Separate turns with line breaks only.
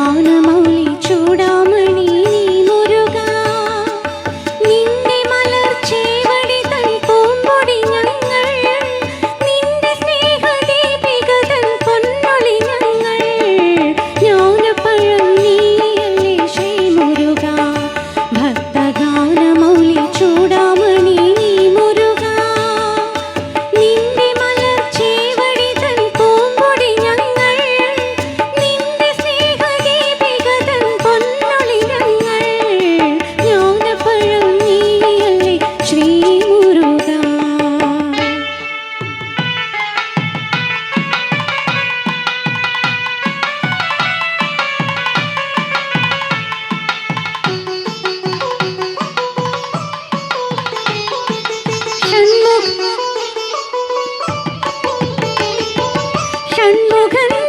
మౌనమౌలి చూడ. 看不看